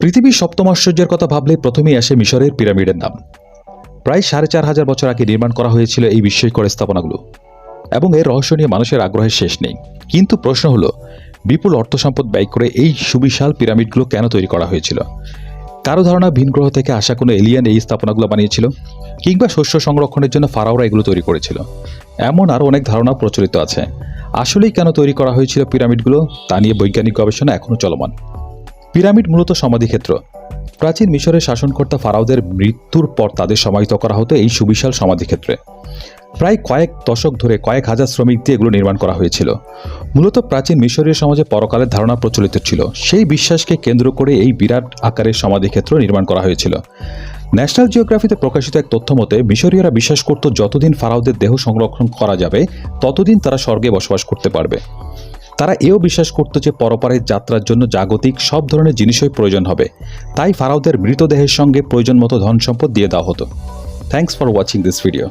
পৃথিবীর সপ্তম আশ্চর্যের কথা ভাবলে প্রথমেই আসে মিশরের পিরামিডের নাম। প্রায় সাড়ে চার হাজার বছর আগে নির্মাণ করা হয়েছিল এই বিস্ময়কর স্থাপনাগুলো। এবং এর রহস্য নিয়ে মানুষের আগ্রহের শেষ নেই। কিন্তু প্রশ্ন হলো, বিপুল অর্থ সম্পদ ব্যয় করে এই সুবিশাল পিরামিডগুলো কেন তৈরি করা হয়েছিল? কারও ধারণা ভিন গ্রহ থেকে আসা কোনো এলিয়ান এই স্থাপনাগুলো বানিয়েছিল? কিংবা শস্য সংরক্ষণের জন্য ফারাওরা এগুলো তৈরি করেছিল? এমন আরও অনেক ধারণা প্রচলিত আছে। আসলেই কেন তৈরি করা হয়েছিল পিরামিডগুলো? তা নিয়ে বৈজ্ঞানিক গবেষণা এখনও চলমান। পিরামিড মূলত সমাধিক্ষেত্র প্রাচীন মিশরের শাসনকর্তা ফারাওদের মৃত্যুর পর তাদের সমাহিত করা হতো এই সুবিশাল সমাধিক্ষেত্রে প্রায় কয়েক দশক ধরে কয়েক হাজার শ্রমিক দিয়ে এগুলো নির্মাণ করা হয়েছিল। মূলত প্রাচীন মিশরীয় সমাজে পরকালের ধারণা প্রচলিত ছিল। সেই বিশ্বাসকে কেন্দ্র করে এই বিরাট আকারের সমাধিক্ষেত্র নির্মাণ করা হয়েছিল। ন্যাশনাল জিওগ্রাফিতে প্রকাশিত এক তথ্য মতে, মিশরীয়রা বিশ্বাস করত যতদিন ফারাওদের দেহ সংরক্ষণ করা যাবে, ততদিন তারা স্বর্গে বসবাস করতে পারবে। তারা এও বিশ্বাস করত যে পরপারের যাত্রার জন্য জাগতিক সব ধরনের জিনিসই প্রয়োজন হবে। তাই ফারাওদের মৃতদেহের সঙ্গে প্রয়োজন মতো ধন সম্পদ দিয়ে দেওয়া হতো। Thanks for watching this video